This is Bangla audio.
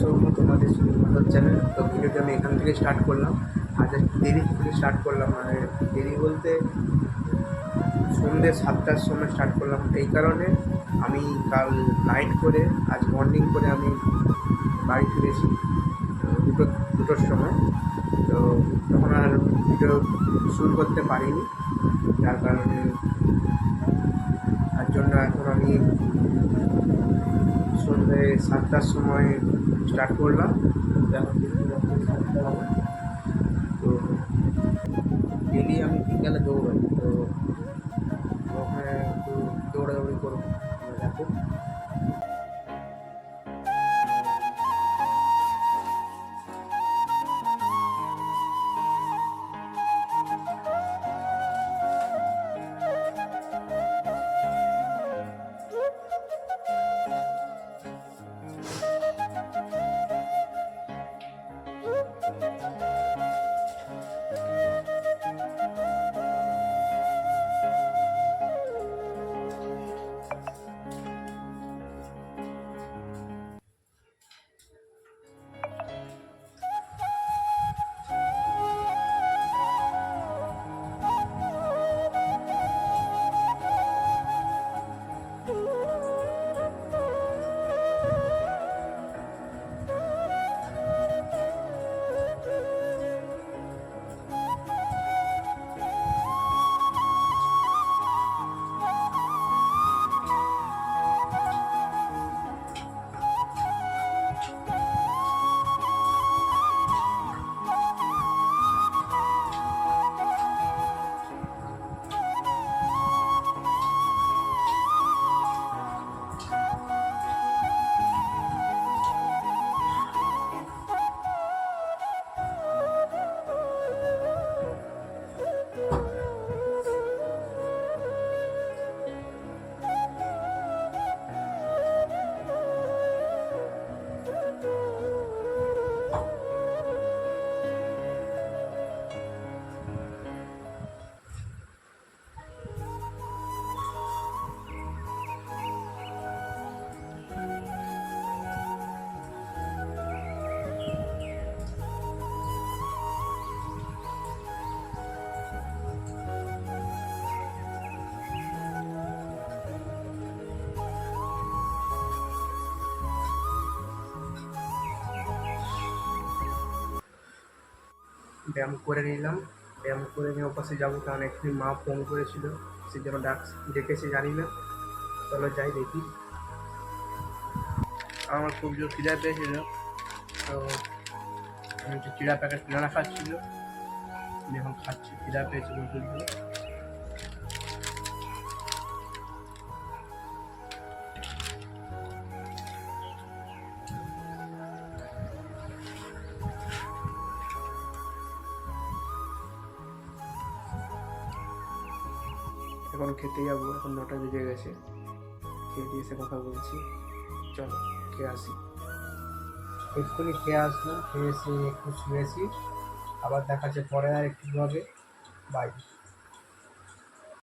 সৌম্য তোমাদের সুন্দর চ্যানেল তো ভিডিওটি আমি এখান থেকে স্টার্ট করলাম। আজ দেরি থেকে স্টার্ট করলাম মানে দেরি বলতে সন্ধ্যে সাতটার সময় স্টার্ট করলাম। এই কারণে আমি কাল নাইট করে, আজ মর্নিং করে আমি বাড়ি ফিরেছি দুটো, দুটোর সময়। তো তখন আর ভিডিও শুরু করতে পারিনি, যার কারণে তার জন্য এখন আমি সন্ধ্যে সাতটার সময় স্টার্ট করলাম। তো ডেলি আমি বিকালে দৌড়াই। তো ওখানে একটু দৌড়াদৌড়ি করব। দেখো। ব্যায়াম করে নিলাম। ব্যায়াম করে নিয়ে ওপাশে যাব কারণ একটু মা ফোন করেছিল। সে যেন ডাক ডেকেছে, জানি না। চলো যাই দেখি। আমার খুব জোর খিদা পেয়েছিল। তো চিড়া প্যাকেট কিনারা খাচ্ছিল। এখন খাচ্ছি। খিদা পেয়েছিল প্রচুর এখন খেতে যাব, এখন নটা বেজে গেছে। খেতে এসে কথা বলছি। চলো, খেয়ে আসি। এক্ষুনি খেয়ে আসলাম, খেয়ে এসে একটু শুয়েছি। আবার দেখাচ্ছে পরে আর একটু হবে বাই